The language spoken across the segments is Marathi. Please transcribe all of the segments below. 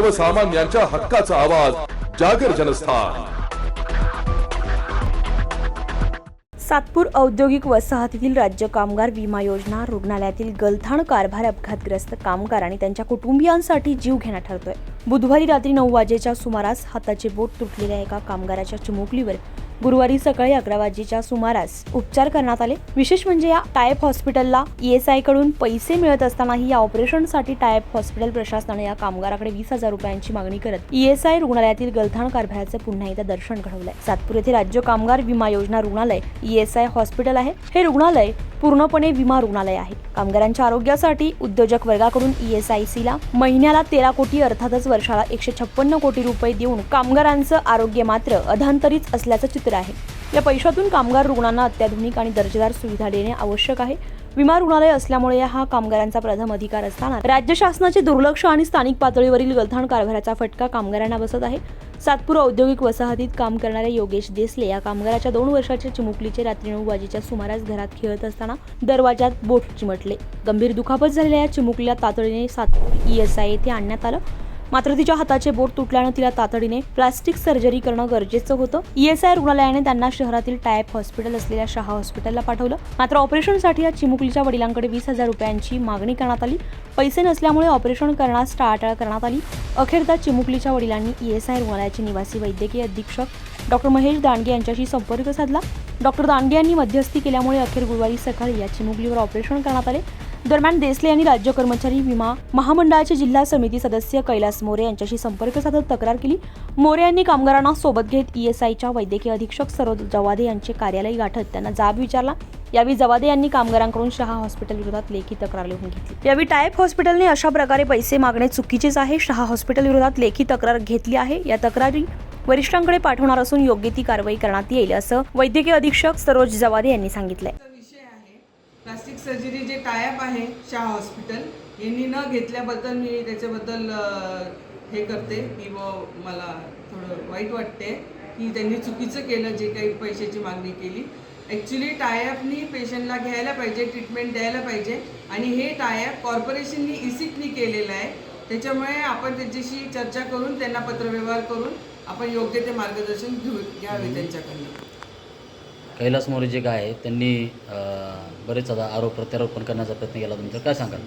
सर्वसामान्यांच्या हक्काचा आवाज जागर जनस्थान. सातपूर औद्योगिक वसाहतीतील राज्य कामगार विमा योजना रुग्णालयातील गलथाण कारभार अपघातग्रस्त कामगार आणि त्यांच्या कुटुंबियांसाठी जीव घेणा ठरतोय. बुधवारी रात्री नऊ वाजेच्या सुमारास हाताचे बोट तुटलेल्या एका कामगाराच्या चिमुकलीवर गुरुवारी सकाळी अकरा वाजेच्या सुमारास उपचार करण्यात आले. विशेष म्हणजे या टायप हॉस्पिटलला ईएसआयकडून पैसे मिळत असतानाही या ऑपरेशनसाठी टायप हॉस्पिटल प्रशासनाने या कामगाराकडे वीस हजार रुपयांची मागणी करत ईएसआय रुग्णालयातील गलथाण कारभाराचं पुन्हा एकदा दर्शन घडवलंय. सातपूर येथे राज्य कामगार विमा योजना रुग्णालय ईएसआय हॉस्पिटल आहे. हे रुग्णालय पूर्णपणे विमा रुग्णालय आहे. कामगारांच्या आरोग्यासाठी उद्योजक वर्गाकडून ईएसआयसीला महिन्याला तेरा कोटी अर्थातच वर्षाला एकशे छप्पन्न कोटी रुपये देऊन कामगारांचं आरोग्य मात्र अधांतरीच असल्याचं चित्र आहे. या पैशातून कामगार रुग्णांना अत्याधुनिक आणि दर्जेदार सुविधा देणे आवश्यक आहे. विमा रुग्णालय असल्यामुळे हा कामगारांचा प्रथम अधिकार असताना राज्य शासनाचे दुर्लक्ष आणि स्थानिक पातळीवरील गलथान कारभाराचा फटका कामगारांना बसत आहे. सातपूर औद्योगिक वसाहतीत काम करणाऱ्या योगेश देसले या कामगाराच्या दोन वर्षाच्या चिमुकलीचे रात्री नऊ वाजेच्या सुमारास घरात खेळत असताना दरवाजात बोट चिमटले. गंभीर दुखापत झालेल्या या चिमुकलीला तातडीने सातपूर ईएसआय येथे आणण्यात आलं. मात्र तिच्या हाताचे बोट तुटल्यानं तिला तातडीने प्लास्टिक सर्जरी करणं गरजेचं होतं. ईएसआय रुग्णालयाने त्यांना शहरातील टायप हॉस्पिटल असलेल्या शहा हॉस्पिटलला पाठवलं. मात्र ऑपरेशनसाठी या चिमुकलीच्या वडिलांकडे वीस हजार रुपयांची मागणी करण्यात आली. पैसे नसल्यामुळे ऑपरेशन करण्यास टाळाटाळ करण्यात आली. अखेरदा चिमुकलीच्या वडिलांनी ईएसआय रुग्णालयाचे निवासी वैद्यकीय अधीक्षक डॉक्टर महेश दांडगे यांच्याशी संपर्क साधला. डॉक्टर दांडगे यांनी मध्यस्थी केल्यामुळे अखेर गुरुवारी सकाळी या चिमुकलीवर ऑपरेशन करण्यात आले. दरम्यान देसले यांनी राज्य कर्मचारी विमा महामंडळाचे जिल्हा समिती सदस्य कैलास मोरे यांच्याशी संपर्क साधत तक्रार केली. मोरे यांनी कामगारांना सोबत घेत ईएसआयच्या वैद्यकीय अधीक्षक सरोज जवादे यांचे कार्यालय गाठत त्यांना जाब विचारला. यावेळी जवादे यांनी कामगारांकडून शहा हॉस्पिटल विरोधात लेखी तक्रार लिहून घेतली. यावेळी टायप हॉस्पिटलने अशा प्रकारे पैसे मागणे चुकीचेच आहे. शहा हॉस्पिटल विरोधात लेखी तक्रार घेतली आहे. या तक्रारी वरिष्ठांकडे पाठवणार असून योग्य ती कारवाई करण्यात येईल असं वैद्यकीय अधीक्षक सरोज जवादे यांनी सांगितलंय चा विषय आहे प्लास्टिक सर्जरी जे टायप आहे शाह हॉस्पिटल यांनी न घेतल्याबद्दल मी त्याच्याबद्दल हे करते. की व मला थोडं वाईट वाटते की त्यांनी चुकीचं केलं जे काही पैशाची मागणी केली. ॲक्च्युली टायपनी पेशंटला घ्यायला पाहिजे ट्रीटमेंट द्यायला पाहिजे. आणि हे टायप कॉर्पोरेशननी इसिकनी केलेलं आहे. त्याच्यामुळे आपण त्याच्याशी चर्चा करून त्यांना पत्रव्यवहार करून आपण योग्य ते मार्गदर्शन घेऊ घ्यावे त्यांच्याकडनं. कैलास मोरे जे काय आहे त्यांनी बरेच आता आरोप प्रत्यारोप पण करण्याचा प्रयत्न केला. तुमचा काय सांगाल?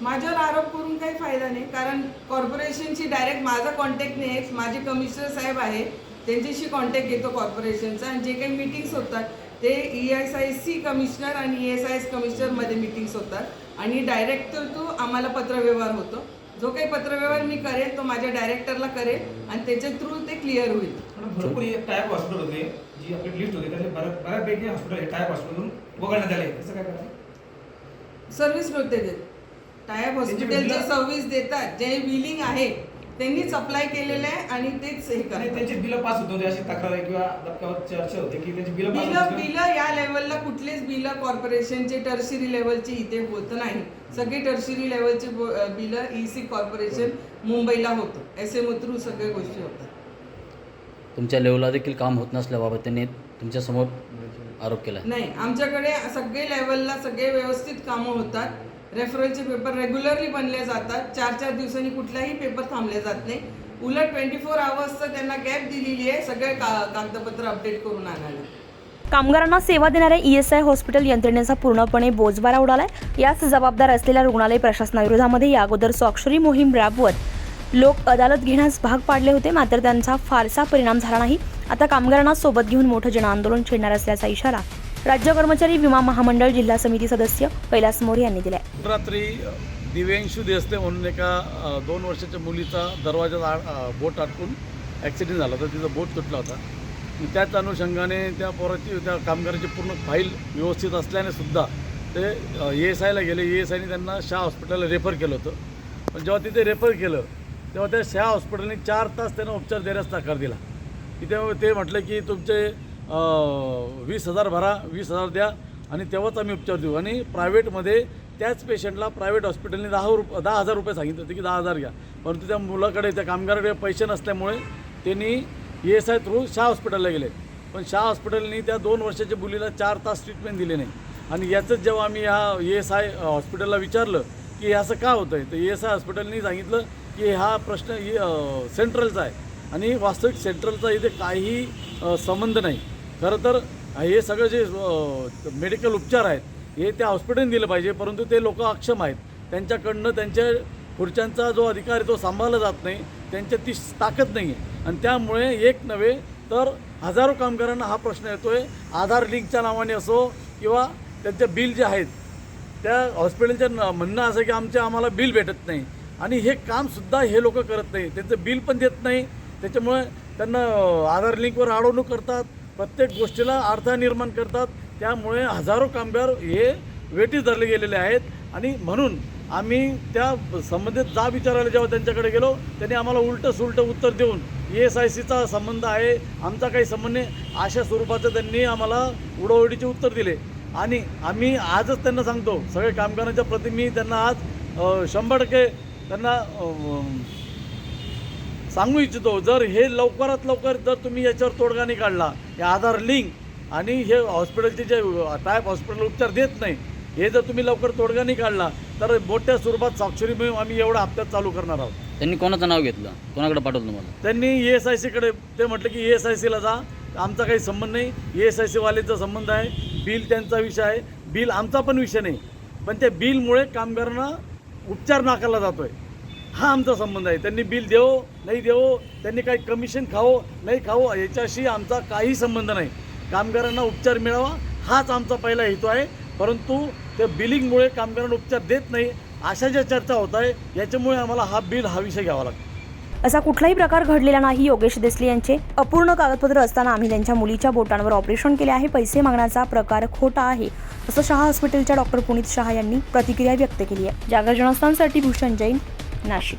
माझ्यावर आरोप करून काही फायदा नाही कारण कॉर्पोरेशनशी डायरेक्ट माझा कॉन्टॅक्ट नाही आहे. माझे कमिशनर साहेब आहे त्यांच्याशी कॉन्टॅक्ट घेतो कॉर्पोरेशनचा आणि जे काही मीटिंग्स होतात ते E S I C commissioner आणि ई एस आय एस कमिशनरमध्ये मीटिंग्स होतात. आणि डायरेक्ट तो आम्हाला पत्रव्यवहार होतो. जो काही पत्रव्यवहार मी करेल तो माझ्या डायरेक्टरला करेल आणि त्याच्या थ्रू ते क्लिअर होईल. भरपूर हे टायप हॉस्पिटल होते जी आपली लिस्ट होती त्यातले बऱ्या बऱ्यापैकी हॉस्पिटल हे टायप हॉस्पिटलमधून वगळण्यात आले. कसं काय करायचं सर्व्हिस नव्हते देत. टायप हॉस्पिटल जे सर्व्हिस देतात जे बिलिंग आहे त्यांनीच अप्लाय केलेलं आहे आणि तेच हे आणि करतात. त्यांची बिलं पास होत नव्हती अशी तक्रार आहे किंवा धक्क्यावर चर्चा होते की त्यांची बिलं पास बिलं होत नव्हती. बिलं या लेवलला कुठलेच बिलं कॉर्पोरेशनचे टर्शिरी लेवलचे इथे होत नाही. सगळे टर्शिरी लेवलचे बिलं ई सी कॉर्पोरेशन मुंबईला होतं. एस एम थ्रू सगळ्या गोष्टी होतात. तुमच्या लेवलला देखील काम होत नसल्याबाबत त्यांनी तुमच्यासमोर आरोप केला नाही आमच्याकडे सगळे लेवलला सगळे व्यवस्थित कामं होतात. रेफरलचे पेपर रेग्युलरली बनले जातात. चार चार दिवसांनी कुठलाही पेपर थांबले जात नाही. उलट ट्वेंटी फोर आवर्सचं त्यांना गॅप दिलेली आहे. सगळे का कागदपत्र अपडेट करून आणायला. कामगारांना सेवा देणाऱ्या ई एस आय हॉस्पिटल यंत्रणेचा पूर्णपणे बोजबारा उडालाय. यास जबाबदार असलेल्या रुग्णालय प्रशासनाविरोधामध्ये या अगोदर स्वाक्षरी मोहीम राबवत लोक अदालत घेण्यास भाग पाडले होते मात्र त्यांचा फारसा परिणाम झाला नाही. आता कामगारांना सोबत घेऊन मोठं जनआंदोलन छेडणार असल्याचा इशारा राज्य कर्मचारी विमा महामंडळ जिल्हा समिती सदस्य कैलास मोरे यांनी दिल्या. रात्री दिव्यांशू देसले म्हणून एका दोन वर्षाच्या मुलीचा दरवाजा आ- बोट अडकून ॲक्सिडेंट झाला. होता तिचा बोट तुटला होता. त्याच अनुषंगाने त्या पोराची त्या कामगाराची पूर्ण फाईल व्यवस्थित असल्याने सुद्धा ते ए एस आयला गेले. ए एस आयने त्यांना शाह हॉस्पिटलला रेफर केलं होतं. पण जेव्हा तिथे रेफर केलं तेव्हा त्या शाह हॉस्पिटलने चार तास त्यांना उपचार देण्यास नकार दिला. तिथे ते म्हटलं की तुमचे वीस हजार भरा वीस हजार द्या आणि तेव्हाच आम्ही उपचार देऊ. आणि प्रायव्हेटमध्ये त्याच पेशंटला प्रायव्हेट हॉस्पिटलने दहा रुप दहा हजार रुपये सांगितले होते की दहा हजार घ्या. परंतु त्या मुलाकडे त्या कामगाराकडे पैसे नसल्यामुळे त्यांनी A S I through Shah हॉस्पिटलला गेले. पण शाह हॉस्पिटलनी त्या दोन वर्षाच्या मुलीला चार तास ट्रीटमेंट दिली नाही. आणि याचंच जेव्हा आम्ही ह्या ए एस आय हॉस्पिटलला विचारलं की हे असं का होतं आहे तर एस आय हॉस्पिटलनी सांगितलं की हा प्रश्न सेंट्रलचा आहे. आणि वास्तविक सेंट्रलचा इथे काहीही संबंध नाही. खरं तर हे सगळं जे मेडिकल उपचार आहेत हे त्या हॉस्पिटलने दिलं पाहिजे परंतु ते लोक अक्षम आहेत. त्यांच्याकडनं त्यांच्या खुर्च्यांचा जो अधिकार आहे तो सांभाळला जात नाही त्यांच्यात ती ताकद नाही आहे आणि त्यामुळे एक नव्हे तर हजारो कामगारांना हा प्रश्न येतो आहे आधार लिंकच्या नावाने असो किंवा त्यांच्या बिल जे आहेत त्या हॉस्पिटलच्या न- म्हणणं असं की आमचे आम्हाला बिल भेटत नाही. आणि हे कामसुद्धा हे लोक करत नाही. त्यांचं बिल पण देत नाही. त्याच्यामुळे त्यांना आधार लिंकवर अडवणूक करतात प्रत्येक गोष्टीला अडथळा निर्माण करतात. त्यामुळे हजारो कामगार हे वेटीस धरले गेलेले आहेत. आणि म्हणून आम्ही त्या संबंधित जा विचारायला जेव्हा त्यांच्याकडे गेलो त्यांनी आम्हाला उलटं सुलटं उत्तर देऊन एस आय सीचा संबंध आहे आमचा काही संबंध नाही अशा स्वरूपाचं त्यांनी आम्हाला उडवडीचे उत्तर दिले. आणि आम्ही आजच त्यांना सांगतो सगळे कामगारांच्या प्रति मी त्यांना आज शंभर टक्के त्यांना सांगू इच्छितो जर हे लवकरात लवकर जर तुम्ही याच्यावर तोडगा नाही काढला हे आधार लिंक आणि हे हॉस्पिटलचे जे टायप हॉस्पिटल उपचार देत नाही हे जर तुम्ही लवकर तोडगा नाही काढला तर मोठ्या स्वरूपात स्वाक्षरी मोहीम आम्ही एवढा हप्त्यात चालू करणार आहोत. त्यांनी कोणाचं नाव घेतलं? कोणाकडे पाठवलं तुम्हाला? त्यांनी ई एस आय सीकडे ते म्हटलं की ई एस आय सीला जा आमचा काही संबंध नाही ई एस आय सीवालेचा संबंध आहे बिल त्यांचा विषय आहे बिल आमचा पण विषय नाही पण त्या बिलमुळे कामगारांना उपचार नाकारला जातो आहे हा आमचा संबंध आहे. त्यांनी बिल देवो नाही देवो त्यांनी काही कमिशन खावो नाही खावो याच्याशी आमचा काही संबंध नाही. कामगारांना उपचार मिळावा हाच आमचा पहिला हेतू आहे. परंतु त्या बिलिंगमुळे कामगारांना उपचार देत नाही अशा ज्या चर्चा होत आहे याच्यामुळे आम्हाला हा बिल हा विषय घ्यावा लागतो. असा कुठलाही प्रकार घडलेला नाही योगेश देसले यांचे. अपूर्ण कागदपत्र असताना आम्ही त्यांच्या मुलीच्या बोटांवर ऑपरेशन केले आहे. पैसे मागण्याचा प्रकार खोटा आहे असं शहा हॉस्पिटलच्या डॉक्टर पुनीत शहा यांनी प्रतिक्रिया व्यक्त केली आहे. जागर जनस्थानसाठी भूषण जैन наші